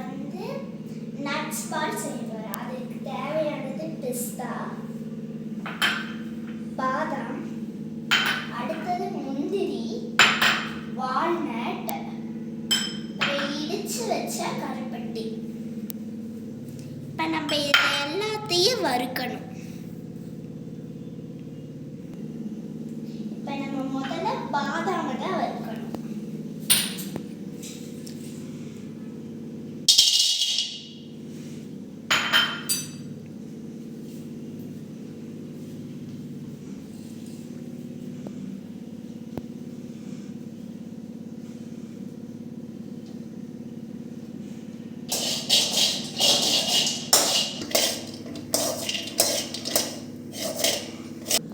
வந்து நட்ஸ் பால் செய்ய அதுக்கு தேவையானது பிஸ்தா பாதாம் அடுத்தது முந்திரி வால்நட் இடிச்சு வச்ச கருப்பட்டி. இப்போ நம்ம இதை எல்லாத்தையும் வறுக்கணும் இப்போ நம்ம முதல்ல பாதாமை தான் வறுக்கணும்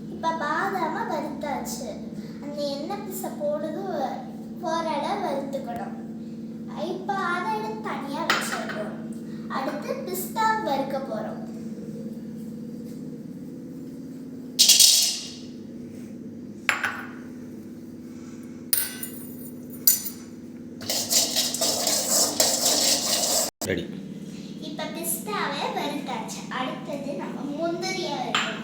இப்போ பாதாம வறுத்தாச்சு அந்த எண்ணெய் பிசை போடுறது போராட வறுத்துக்கணும் இப்போ அதை எடுத்து தனியாக வச்சிடுறோம் அடுத்து பிஸ்தா வறுக்க போகிறோம் ரெடி இப்போ பிஸ்தாவை வறுத்தாச்சு அடுத்தது நம்ம முந்திரியை வறுக்கணும்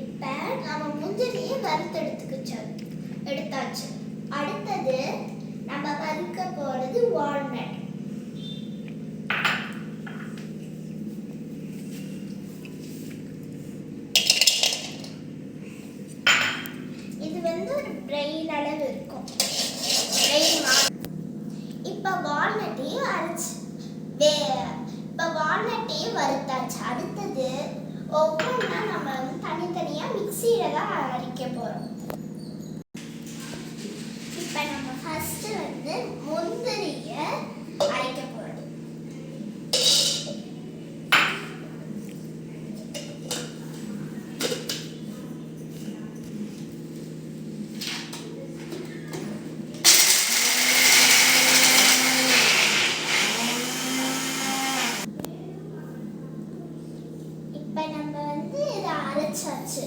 இப்போ நம்ம முந்திரியை வறுத்து எடுத்துக்கிச்சோம் எடுத்தாச்சு அடுத்தது நம்ம வறுக்க போறது வால்நட் இது வந்து ஒரு பிரெயின் அளவு இருக்கும். இப்ப இப்போ வால்நட்டையும் அரைச்சு வே இப்போ வால்நட்டையும் வறுத்தாச்சு. அடுத்தது ஒவ்வொன்றா நம்ம வந்து தனித்தனியாக மிக்சியில் தான் அரைக்க போகிறோம் இப்போ நம்ம ஃபர்ஸ்ட் வந்து முந்திரியை அரைக்க போகிறோம் இப்போ நம்ம வந்து இதை அரைச்சாச்சு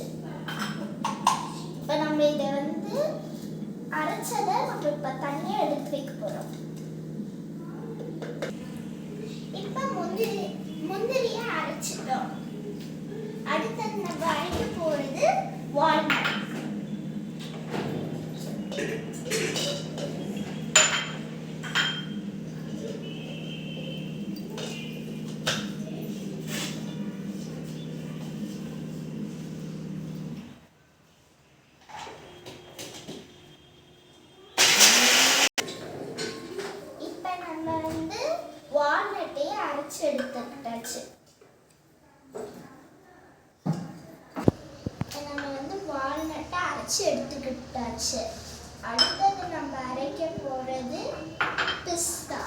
இப்போ நம்ம இதை வந்து அரைச்சதை நம்ம இப்போ தனியாக எடுத்து வைக்க போகிறோம் இப்போ முந்திரி முந்திரியை அரைச்சிட்டோம் அடுத்தது நம்ம அரைக்க போகிறது வால்நட் இப்போ நம்ம வந்து வால்நட்டையே அரைச்சு எடுத்துக்கிட்டாச்சு நம்ம வந்து வால்நட்டை அரைச்சு எடுத்துக்கிட்டாச்சு. அடுத்தது நம்ம அரைக்க போறது பிஸ்தா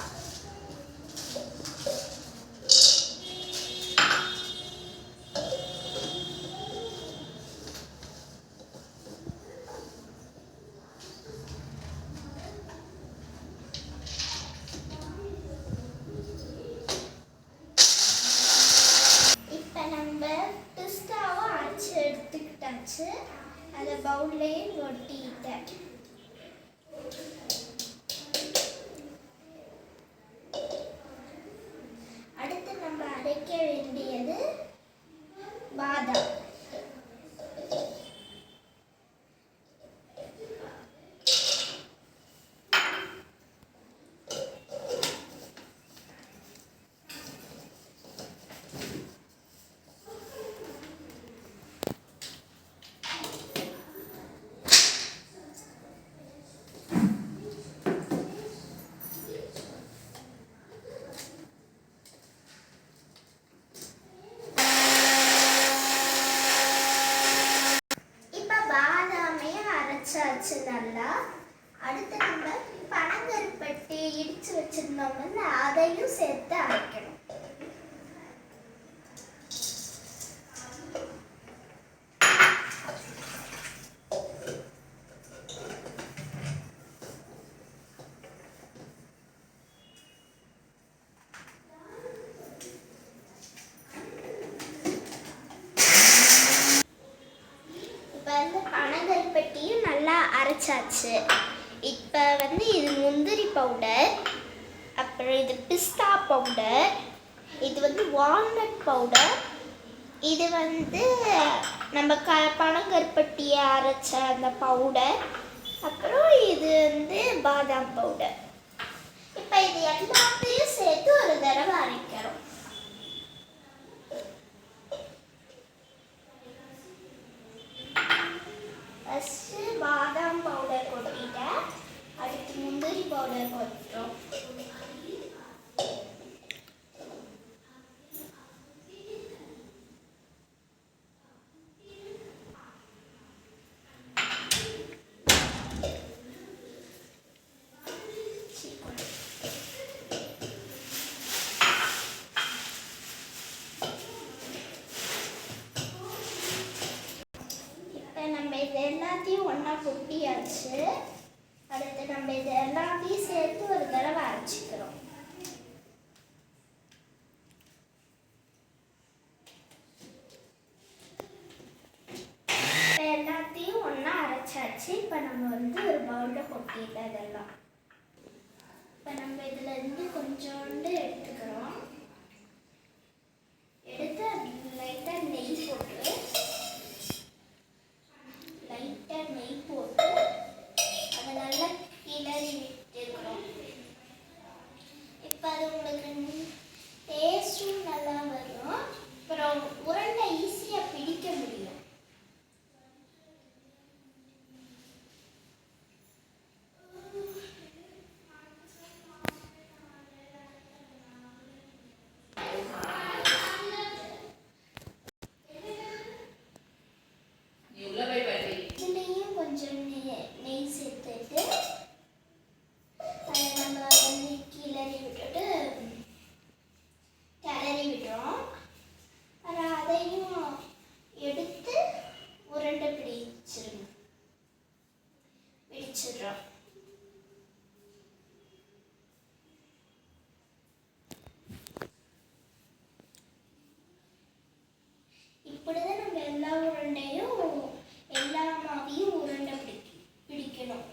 இப்போ நம்ம பிஸ்தாவை அரைச்சு வச்சு அதை பவுல்லையும் ஒட்டிட்டேன் அடுத்து நம்ம அரைக்க வேண்டியது பாதாம். அடுத்து நம்ம பனங்கருப்பட்டி இடிச்சு வச்சிருந்தோம்ல அதையும் சேர்த்து அரைக்கணும். இப்போ வந்து பனங்கருப்பட்டியும் நல்லா அரைச்சாச்சு. இப்போ வந்து இது முந்திரி பவுடர் அப்புறம் இது பிஸ்தா பவுடர் இது வந்து வால்நட் பவுடர் இது வந்து நம்ம க பனங்கருப்பட்டியை அரைச்ச அந்த பவுடர் அப்புறம் இது வந்து பாதாம் பவுடர் இப்போ இது எல்லாத்தையும் சேர்த்து ஒரு தடவை அரைக்கிறோம். ஃபஸ்ட்டு வா பவுடர் கொட்டிட்டேன் அதுக்கு முந்திரி பவுடர் கொட்டுறோம் இப்போ நம்ம இது எல்லாத்தையும் ஒன்றா கொட்டியாச்சு அடுத்து நம்ம இது எல்லாத்தையும் சேர்த்து ஒரு தடவை அரைச்சிக்கிறோம் எல்லாத்தையும் ஒன்றா அரைச்சாச்சு இப்போ நம்ம வந்து ஒரு பவுலில் கொட்டிட்டோம் இதெல்லாம் இப்போ நம்ம இதுலேருந்து இருந்து கொஞ்சோண்டு எடுத்துக்கிறோம் அது உங்களுக்கு டேஸ்ட்டும் நல்லா வரும் அப்புறம் உருண்டை ஈஸியாக பிடிக்க முடியும் நீ உள்ள போய் பற்றி இதுலேயும் கொஞ்சம் நெய் நெய் சேர்த்துட்டு அதை நம்ம வந்து கிளறி விட்டுட்டு கிளறி விடுறோம் அப்புறம் அதையும் எடுத்து உருண்டை பிடிச்சிருங்க பிடிச்சிடுறோம் இப்படிதான் நம்ம எல்லா உருண்டையும் எல்லா மாவையும் உருண்டை பிடிக்க பிடிக்கணும்.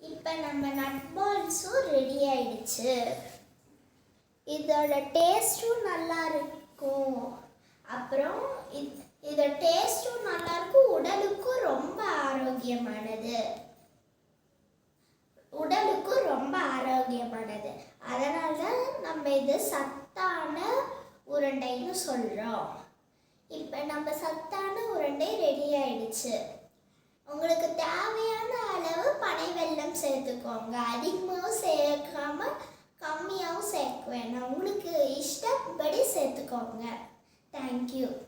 இப்போ நம்ம நட் பால்ஸும் ரெடி ஆயிடுச்சு. இதோட டேஸ்ட்டும் நல்லா இருக்கும். அப்புறம் இது இதோட டேஸ்ட்டும் நல்லா இருக்கும் உடலுக்கும் ரொம்ப ஆரோக்கியமானது. உடலுக்கும் ரொம்ப ஆரோக்கியமானது. அதனால தான் நம்ம இது சத்தான உருண்டைன்னு சொல்கிறோம் இப்போ நம்ம சத்தான உருண்டை ரெடி ஆயிடுச்சு. உங்களுக்கு தேவையான அளவு பனை வெள்ளம் சேர்த்துக்கோங்க. அதிகமாகவும் சேர்க்காம கம்மியாகவும் சேர்க்க வேணாம். உங்களுக்கு இஷ்டப்படி சேர்த்துக்கோங்க. Thank you.